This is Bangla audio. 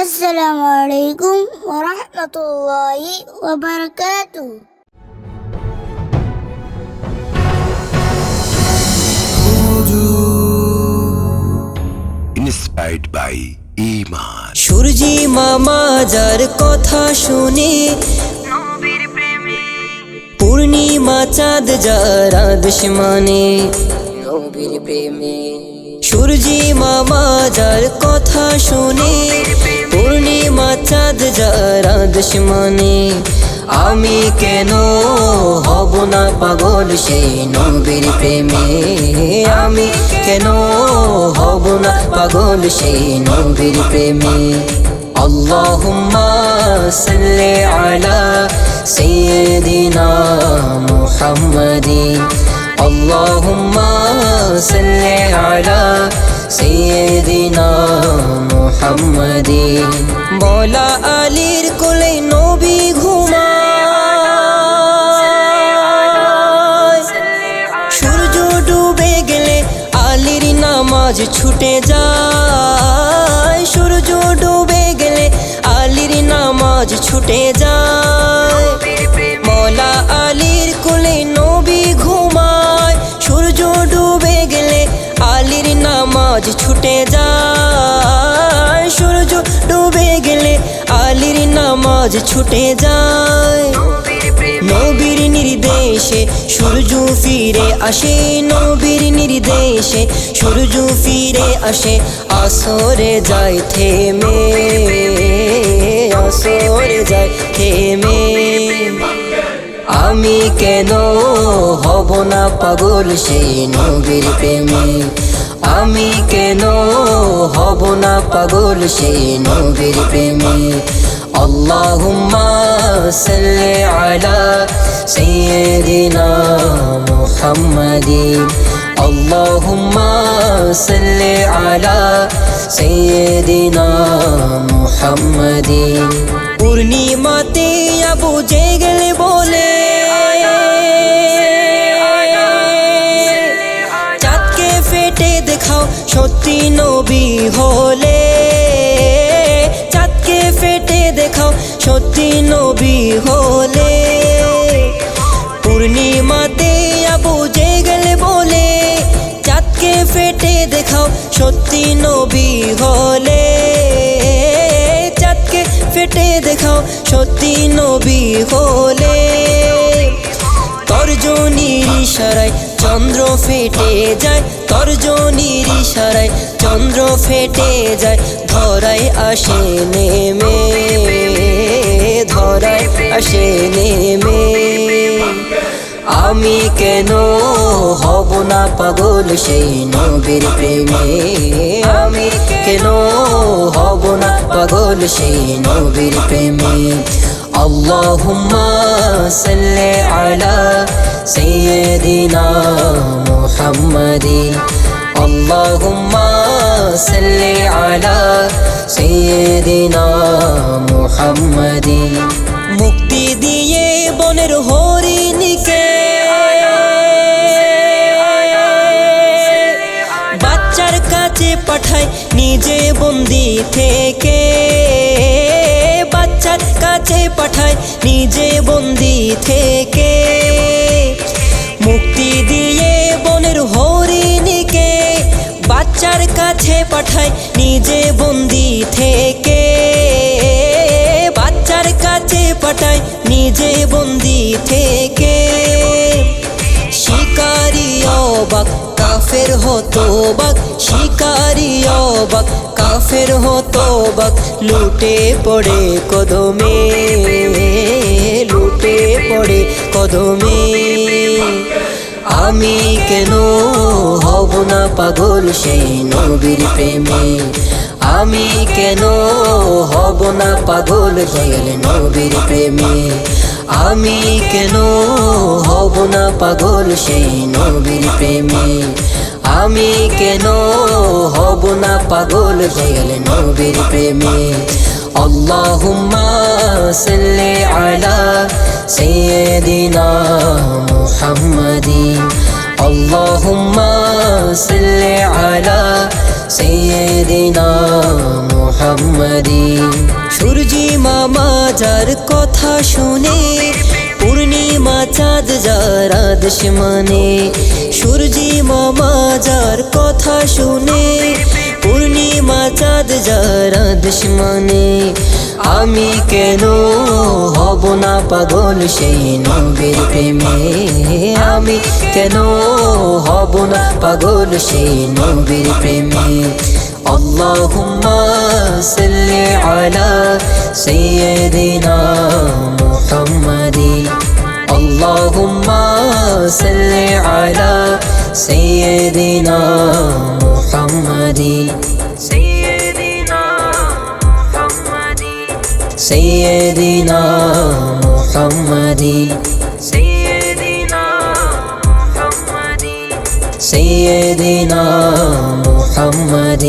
আসসালামু আলাইকুম ওরহমতুল্লাহি ওবরকাতু ইন্সপায়ার্ড বাই ইমান সূর্যি মামা যার কথা শুনে নবীর প্রেমে। পূর্ণিমা চাঁদ যার আদেশ মানে। নবীর প্রেমে। সূর্যি মামা যার কথা শুনে, পূর্ণিমা চাঁদ যার আদেশ মানে, আমি কেন হব না পাগল সেই নবীর প্রেমে? আমি কেন হব না পাগল সেই নবীর প্রেমে? আল্লাহুম্মা সাল্লি আলা সাইয়্যিদিনা মুহাম্মাদি আল্লাহুম্মা সাল্লি আলা সিয়েদিনা মোহাম্মদি। বলা আলীর কোলে নবী ঘুমা সূর্য ডুবে গেলে আলীর নামাজ ছুটে যায়। সূর্য ডুবে গেলে আলীর নামাজ ছুটে যায়। নামাজ ছুটে যায়। নবীর নির্দেশে সূর্য ফিরে আসে, নবীর নির্দেশে সূর্য ফিরে আসে, আসরে যায় থেমে, আসরে যায় থেমে। আমি কেন হব না পাগল সেই নবীর প্রেমে? আমি কেন হব না পাগল সেই নবীর প্রেমে? اللهم صل على سيدنا محمد اللهم صل على سيدنا محمد পূর্ণিমাতে আবু জেগেল বলে চাঁদকে ফেটে দেখাও সত্যি নবী দেখাও, সত্যি নবী হলে। চাঁদকে ফেটে দেখাও, সত্যি নবী হলে। তর্জনীর ইশারায় চন্দ্র ফেটে যায় তর্জনীর ইশারায় চন্দ্র ফেটে যায়, ধরায় আসে নেমে, ধরায় আসে নেমে। আমি কেন হব না পাগল সেই নবীর প্রেমে। আমি কেন হব না পাগল সেই নবীর প্রেমে? আল্লাহুম্মা সাল্লি আলা সাইয়্যিদিনা মুহাম্মাদি। আল্লাহুম্মা সাল্লি আলা সাইয়্যিদিনা মুহাম্মাদি। মুক্তি দিয়ে বনের হরিণীকে কাছে পাঠায় নিজে বন্দি থেকে। মুক্তি দিয়ে বনের হরিণীকে বাচ্চার কাছে পাঠায় নিজে বন্দি থেকে। বাচ্চার কাছে পাঠায় নিজে বন্দি থেকে। অবাক, কাফের হতো বাক শিকারি অবাক, কাফের হতো বাক লুটে পড়ে কদমে, লুটে পড়ে কদমে। আমি কেন হব না পাগল সেই নবীর প্রেমে? আমি কেন হব না পাগল দয়াল নবীর প্রেমে? আমি কেন হব না পাগল সেই নবীর প্রেমী? আমি কেন হব না পাগল গেল নবীর প্রেমে? আল্লাহুম্মা সাল্লি আলা সাইয়্যিদিনা মুহাম্মাদি। আল্লাহুম্মা সাল্লি আলা সাইয়্যিদিনা মুহাম্মাদি। সূর্যি মামা যার কথা শুনে পূর্ণিমা চাঁদ যারা দুশ্মনে সূর্যি মামা যার কথা শুনে পূর্ণিমা চাঁদ যারা দুশ্মনে আমি কেন হব না পাগল সেই নবীর প্রেমে আমি কেন হব না পাগল সেই নবীর প্রেমে اللهم صل على سيدنا محمد اللهم صل على سيدنا محمد سيدنا محمد سيدنا محمد سيدنا محمد سيدنا محمد